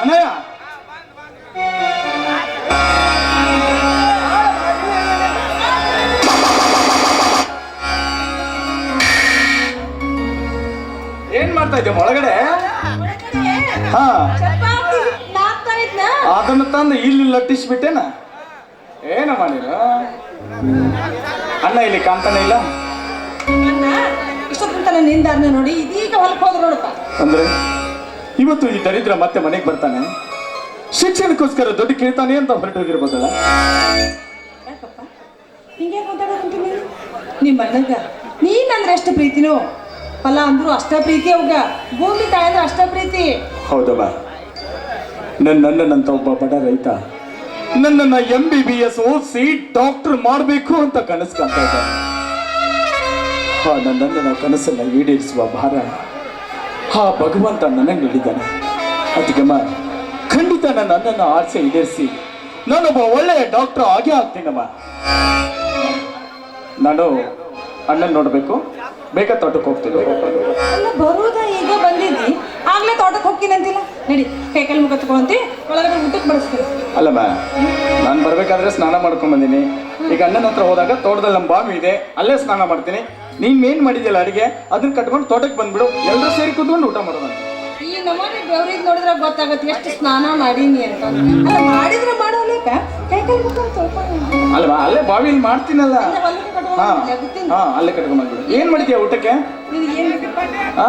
ಅಣ್ಣಯ್ಯ ಏನ್ ಮಾಡ್ತಾ ಇದ್ದೆ ಒಳಗಡೆ? ಹಾ. ಅದನ್ನ ತಂದು ಇಲ್ಲಿ ಲಟ್ಟಿಸ್ಬಿಟ್ಟೇನ? ಏನಮ್ಮ ಮಾಡಿರ ಅಣ್ಣ ಇಲ್ಲಿ ಕಾಣ್ತಾನೆ ಇಲ್ಲ? ಇಷ್ಟೊತ್ತಂತ ನಿಂದಾರ್ನ ನೋಡಿ ಇದೀಗ ಹೊಲಕ್ಕೆ ಹೋದ್ರೆ ನೋಡಪ್ಪ. ಅಂದ್ರೆ? ಇವತ್ತು ಈ ದರಿದ್ರ ಮತ್ತೆ ಮನೆಗೆ ಬರ್ತಾನೆ. ಶಿಕ್ಷಣಕ್ಕೋಸ್ಕರ ದುಡ್ಡು ಕೇಳ್ತಾನೆ ಅಂತ ಹೊರಟೋಗಿರ್ಬೋದಲ್ಲ ಹಿಂಗೆ ನಿಮ್ಮ ಅಣ್ಣಗ ನೀನಂದ್ರೆ ಎಷ್ಟು ಪ್ರೀತಿನೋ? ಅಲ್ಲ ಅಂದ್ರು ಅಷ್ಟ ಪ್ರೀತಿ ಅವಾಗ. ಭೂಮಿ ತಾಯಿ ಅಂದ್ರೆ ಅಷ್ಟ ಪ್ರೀತಿ. ಹೌದಮ್ಮ. ನನ್ನ ನನ್ನಂತ ಒಬ್ಬ ಬಡ ರೈತ. ನನ್ನನ್ನ ಎಂ ಬಿ ಬಿ ಎಸ್ ಓದಿಸಿ ಡಾಕ್ಟರ್ ಮಾಡಬೇಕು ಅಂತ ಕನಸು ಕಾಣ್ತಾ ಇದ್ದ. ಹಾ ನನ್ನನ್ನ ಕನಸನ್ನ ಈಡೇರಿಸುವ ಭಾರ ಆ ಭಗವಂತ ನನಗೆ ನೀಡಿದ್ದಾನೆ ಮಾ ಖಂಡಿತ ನನ್ನ ನನ್ನನ್ನು ಆಸೆ ಈಡೇರಿಸಿ ನಾನೊಬ್ಬ ಒಳ್ಳೆಯ ಡಾಕ್ಟರ್ ಆಗೇ ಆಗ್ತೀನಮ್ಮ ನಾನು ಅಣ್ಣನ ನೋಡಬೇಕು. ಬೇಕಾ ತೋಟಕ್ಕೆ ಹೋಗ್ತೀನಿ. ಅಲ್ಲ ಬರೋದ ಈಗ ಬಂದಿದ್ದಿ? ಆಗ್ಲೇ ತೋಟಕ್ಕೆ ಹೋಗ್ತೀನಂತಿಲ್ಲ ನಡಿ ಕೈ ಕಾಲು ಮುಖ ತಗೊಳಂತಿ ಒಳಗಡೆ ಊಟಕ್ಕೆ ಬಡಿಸ್ತೀನಿ. ಅಲ್ಲಮ್ಮ ನಾನು ಬರ್ಬೇಕಾದ್ರೆ ಸ್ನಾನ ಮಾಡ್ಕೊಂಡ್ ಬಂದೀನಿ. ಈಗ ಅಣ್ಣನ ಹತ್ರ ಹೋದಾಗ ತೋಟದಲ್ಲಿ ನಮ್ಮ ಬಾವಿ ಇದೆ ಅಲ್ಲೇ ಸ್ನಾನ ಮಾಡ್ತೀನಿ. ನೀನ್ ಏನ್ ಮಾಡಿದ್ಯಲ್ಲ ಅಡಿಗೆ? ಅದನ್ನ ಕಟ್ಕೊಂಡು ತೋಟಕ್ಕೆ ಬಂದ್ಬಿಡು. ಎಲ್ಲರೂ ಸೇರಿ ಕುತ್ಕೊಂಡು ಊಟ ಮಾಡೋಣ. ಈ ನಮ್ಮನೆ ಬೆವ್ರಿಗೆ ನೋಡಿದ್ರೆ ಗೊತ್ತಾಗತ್ತೆ ಎಷ್ಟು ಸ್ನಾನ ಮಾಡೀನಿ ಅಂತ. ಅಲ್ಲ ಮಾಡಿದ್ರೆ ಮಾಡೋಲೇಕ? ಕೈ ಕಾಲು ಮುಖ ಅಲ್ವಾ? ಅಲ್ಲೇ ಬಾವಿಲಿ ಮಾಡ್ತೀನಲ್ಲ. ಹಾ ಅಲ್ಲೇ ಕಟ್ಕೊಂಡ್ ಬಂದ್ಬಿಡು ಏನ್ ಮಾಡಿದ್ಯಾ ಊಟಕ್ಕೆ? ಹಾ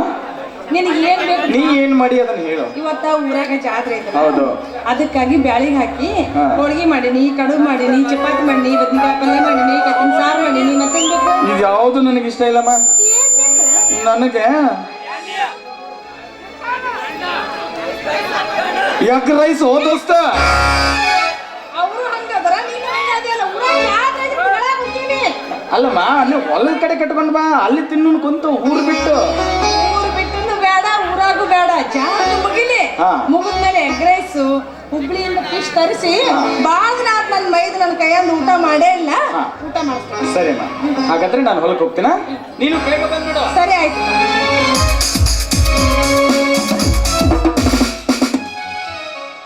ನಿನಗೆ ಏನ್ ಬೇಕು ನೀ ಏನ್ ಮಾಡಿ ಅದನ್ನ ಹೇಳು. ಇವತ್ತ ಊರಾಗ ಜಾತ್ರೆ ಐತಲ್ಲ? ಹೌದು. ಅದಕ್ಕಾಗಿ ಬ್ಯಾಳಿಗೆ ಹಾಕಿ ಹಾ. ಹೋಳಿಗೆ ಮಾಡೀನಿ ಕಡುಬು ಮಾಡೀನಿ ಚಪಾತಿ ಮಾಡೀನಿ ಬದ್ನಿಕಾಯಿ ಪಲ್ಯ ಮಾಡೀನಿ ಕತ್ತಿನ ಸಾರು ಮಾಡೀನಿ ಮತ್ತೆ ಬೇಕು? ಇದು ಯಾವುದು ನನಗೆ ಇಷ್ಟ ಇಲ್ಲಮ್ಮ? ನನಗೆ? ಎಗ್ ರೈಸ್ ಓ ದೋಸ್ತ? ಅವರು ಹಂಗದರ ನೀನು ಹಂಗದಿಯಲ್ಲ ಊರಾಗ ಐತಿ ಒಳಗ್ ಹೋಗ್ತೀನಿ ಅಲ್ಲಮ್ಮ ಅಲ್ಲಿ ಹೊಲದ ಕಡೆ ಕಟ್ಕೊಂಡ್ ಬಾ ಅಲ್ಲಿ ತಿನ್ನು ಕುಂತು ಊರು ಬಿಟ್ಟು. ಬೇಡ ಜಾಗ ಮುಗಿಲಿ ಹಾ. ಮುಗಿದ್ಮೇಲೆ ಎಗ್ ರೈಸು ಹುಬ್ಳಿಯಿಂದ ಫಿಶ್ ತರಿಸಿ ಬಾಳ ದಿನ ನನ್ನ ಮೈದು ನನ್ನ ಕೈಯಲ್ಲಿ ಊಟ ಮಾಡೇ ಇಲ್ಲ. ಹಾ. ಊಟ ಮಾಡ್ತೀನಿ. ಸರಿಮ್ಮ ಹಾಗಾದ್ರೆ ನಾನು ಹೊಲಕ್ಕೆ ಹೋಗ್ತೀನ? ನೀನು ಬೇಗ ಬಂದ್ಬಿಡು. ಸರಿ ಆಯ್ತು.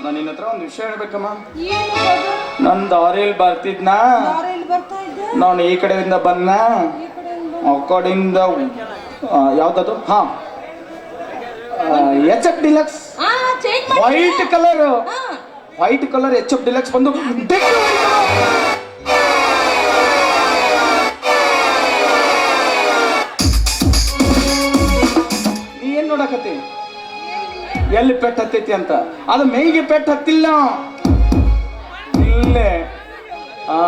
ನಾನು ನಿನ್ನ ಹತ್ರ ಒಂದು ವಿಷಯ ಹೇಳ್ಬೇಕಮ್ಮ. ಏನು ಅದು? ನನ್ನ ದಾರಿಯಲ್ಲಿ ಬರ್ತಿದ್ನ? ದಾರಿಯಲ್ಲಿ ಬರ್ತಾ ಇದ್ದೆ ನಾನು ಈ ಕಡೆಯಿಂದ ಬಂದ ಈ ಕಡೆಯಿಂದ ಆ ಕಡೆಯಿಂದ ಆ, ಯಾವ್ದದು? ಹಾ. H F deluxe white colour white colour H F deluxe ಬಂದು. ನೀ ಏನ್ ನೋಡಕತ್ತಿ? ಎಲ್ಲಿ ಪೆಟ್ ಹತ್ತೈತಿ ಅಂತ? ಅದು ಮೈಗೆ ಪೆಟ್ ಹತ್ತಿಲ್ಲ. ಇಲ್ಲೇ. ಹಾ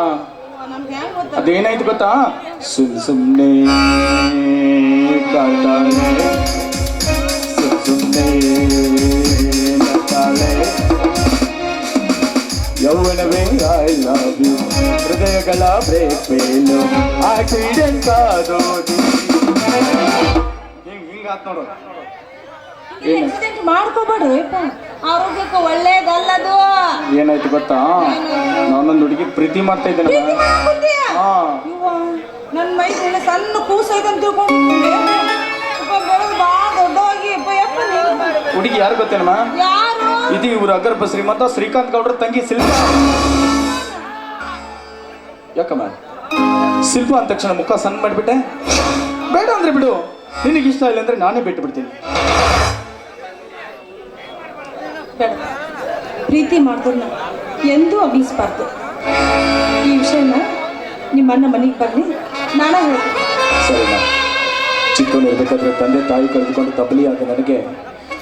ಅದೇನಾಯ್ತು ಗೊತ್ತಾ? ಸುಮ್ ಸುಮ್ನೆ ಯೌವನವೇ ಐ ಲವ್ ಯು ಹೃದಯಗಳ ಬ್ರೇಕ್ ಫೇಲು ಆಕ್ಸಿಡೆಂಟ್ ಆದೋದು ಹಿಂಗ್ ಹಿಂಗಾತ್ ನೋಡು ಆಕ್ಸಿಡೆಂಟ್ ಮಾಡ್ಕೋಬೇಡ್ರಿ. ಆರೋಗ್ಯಕ್ಕೆ ಒಳ್ಳೇದಲ್ಲದು. ಏನಾಯ್ತು ಗೊತ್ತಾ? ನಾನೊಂದು ಹುಡುಗಿ ಪ್ರೀತಿ ಮಾಡ್ತಾ ಇದ್ದೇನೆ ನನ್ನ ಮೈ ಸಣ್ಣ ಕೂಸ ಐತೆ ಅಂತ ತಿಳ್ಕೊಂಡಿದ್ದೆ ಹುಡುಗಿ ಯಾರು ಗೊತ್ತೇನಮ್ಮ? ಇದು ಇವರು ಅಗರ್ಭ ಶ್ರೀಮಂತ ಶ್ರೀಕಾಂತ್ ಗೌಡ್ರ ತಂಗಿ ಶಿಲ್ಪ. ಯಾಕಮ್ಮ? ಶಿಲ್ಪ ಅಂದ ತಕ್ಷಣ ಮುಖ ಸಣ್ಣ ಮಾಡಿಬಿಟ್ಟೆ. ಬೇಡ ಅಂದ್ರೆ ಬಿಡು ನಿನಗೆ ಇಷ್ಟ ಇಲ್ಲ ಅಂದ್ರೆ ನಾನೇ ಬಿಟ್ಟು ಬಿಡ್ತೀನಿ. ಬೇಡ. ಪ್ರೀತಿ ಮಾಡಿದ್ರನ್ನ ಎಂದೂ ಅಗಲಿಸ್ಬಾರ್ದು. ಈ ವಿಷಯನ ನಿಮ್ಮ ಅಣ್ಣ ಮನೆಗೆ ಬರಲಿ ನಾನೇ ಹೇಳ್ತೀನಿ. ಸರಿನಾ ಚಿಕ್ಕವನಿರ್ಬೇಕಾದ್ರೆ ತಂದೆ ತಾಯಿ ಕಳೆದುಕೊಂಡು ತಬಲಿಯಾದ ನನಗೆ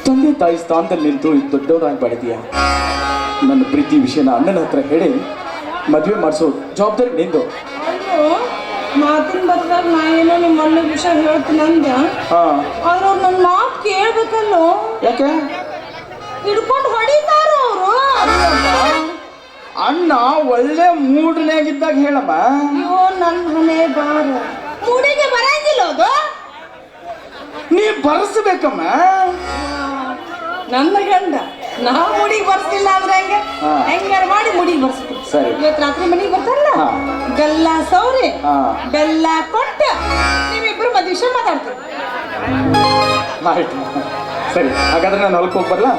ತಂದೆ ತಾಯಿ ಸ್ಥಾನದಲ್ಲಿ ನಿಂತು ಇದು ದೊಡ್ಡವರಾಗಿ ಬೆಳೆದೀಯ ನನ್ನ ಪ್ರೀತಿ ವಿಷಯನ ಅಣ್ಣನ ಹತ್ರ ಹೇಳಿ ಮದುವೆ ಮಾಡಿಸೋ ಜವಾಬ್ದಾರಿ ನಿಂದು. ಅಯ್ಯೋ ಮಾತಿನ ಬದಲಾಗಿ ನಾ ಏನೋ ನಿಮ್ಮ ಅಣ್ಣ ವಿಷಯ ಹೇಳ್ತೀನಿ ಅಂದ. ಹಾ. ಆದ್ರೆ ಅವ್ರು ನನ್ನ ಮಾತು ಕೇಳ್ಬೇಕಲ್ಲೋ? ಯಾಕೆ? ಹಿಡ್ಕೊಂಡು ಹೊಡಿತಾರ ಅವರು? ಅಣ್ಣ ಒಳ್ಳೆ ಮೂಡನೆಯಾಗಿದ್ದಾಗ ಹೇಳಮ್ಮ. ಅಯ್ಯೋ ನನ್ನ ಮನೆ ಬಾರ. ಮೂಡಿಗೆ ಬರಂಗಿಲ್ಲ ಅದು? ನೀ ಬರ್ಸ್ಬೇಕಮ್ಮ. ನನ್ನ ಗಂಡ ನಾ ಮುಡಿಗೆ ಬರ್ತಿಲ್ಲ ಅಂದ್ರೆ ಹೆಂಗೆ ಹಾ. ಹೆಂಗಾರ ಮಾಡಿ ಮುಡಿಗೆ ಬರ್ಸ್ತೀವಿ ಸರಿ. ಇವತ್ತು ರಾತ್ರಿ ಮನೆಗೆ ಬರ್ತಾರಲ್ಲ. ಬೆಲ್ಲ ಸೌರಿ. ಬೆಲ್ಲ ಕೊಟ್ಟ ನೀವಿಬ್ರು ಮದ್ವೆ ವಿಷಯ ಮಾತಾಡ್ತೀವಿ ಆಯ್ತು ಸರಿ ಹಾಗಾದ್ರೆ ನಾನು ಹೊಲಕ್ಕೆ ಹೋಗಿ ಬರಲ್ಲ.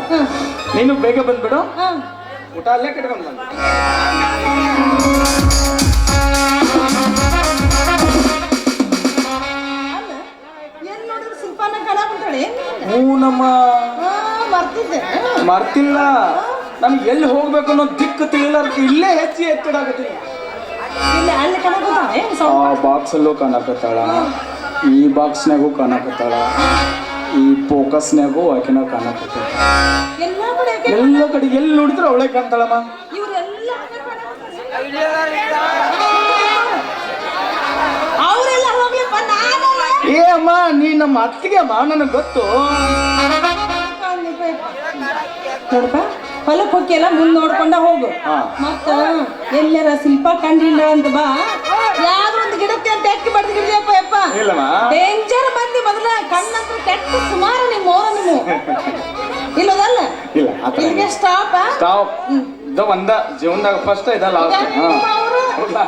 ನೀನು ಬೇಗ ಬಂದ್ಬಿಡು ಊಟ ಅಲ್ಲೇ ಕಟ್ಕೊಂಡು ಬಂದು ಮರ್ತಿಲ್ಲ ನಮ್ಗೆ ಎಲ್ಲಿ ಹೋಗ್ಬೇಕು ಅನ್ನೋ ದಿಕ್ಕು ತಿಳಿಲಾರ್ದು ಇಲ್ಲೇ ಹೆಚ್ಚು ಎತ್ತಡಾಗತ್ತೀನಿ ಇಲ್ಲಿ ಅಲ್ಲಿ ಕಲಾಕುಂತಾಳೆ ಆ ಬಾಕ್ಸಲ್ಲೂ ಕಾಣಕತ್ತಾಳ. ಈ ಬಾಕ್ಸ್ನಾಗೂ ಕಾಣಕತ್ತಾಳ. ಈ ಫೋಕಸ್ನಾಗೂ ಆಕಿನ ಕಾಣಕತ್ತಾಳ. ಎಲ್ಲ ಕಡೆ ಎಲ್ಲ ನೋಡಿದ್ರೆ ಅವಳೆ ಕಾಣ್ತಾಳಮ್ಮ. ಏ ಅಮ್ಮ ನೀ ನಮ್ಮ ಅತ್ತಿಗೆ ಅಮ್ಮ ನನಗೆ ಗೊತ್ತು? ನೋಡಪ್ಪ ಹೊಲಕ್ಕೆ ಹೋಗಿಯಲ್ಲ ಮುಂದೆ ನೋಡ್ಕೊಂಡ ಹೋಗು. ಮತ್ತ ಸಿಲ್ಪ ಶಿಲ್ಪ ಕಂಡಿಲ್ಲ ಅಂತ ಬಾ. ಯಾರು ಒಂದು ಗಿಡಕ್ಕೆ ಅಂತ ಎಕ್ಕಿ ಬಡ್ದು ಗಿಡಿಯಪ್ಪ ಯಪ್ಪ. ಡೇಂಜರ್ ಮಂದಿ ಮೊದಲ ಕಣ್ಣಂತ್ರ ಕೆಟ್ಟ ಸುಮಾರು ನಿಮ್ಮ ಓರ ನೀವು ಇಲ್ಲದಲ್ಲ? ಇಲ್ಲಿಗೆ ಸ್ಟಾಪ್ ಸ್ಟಾಪ್ ಇದು ಒಂದ ಜೀವನದಾಗ ಫಸ್ಟ್ ಇದಲ್ಲ ಲಾಸ್ಟ್ ಹೌದಾ?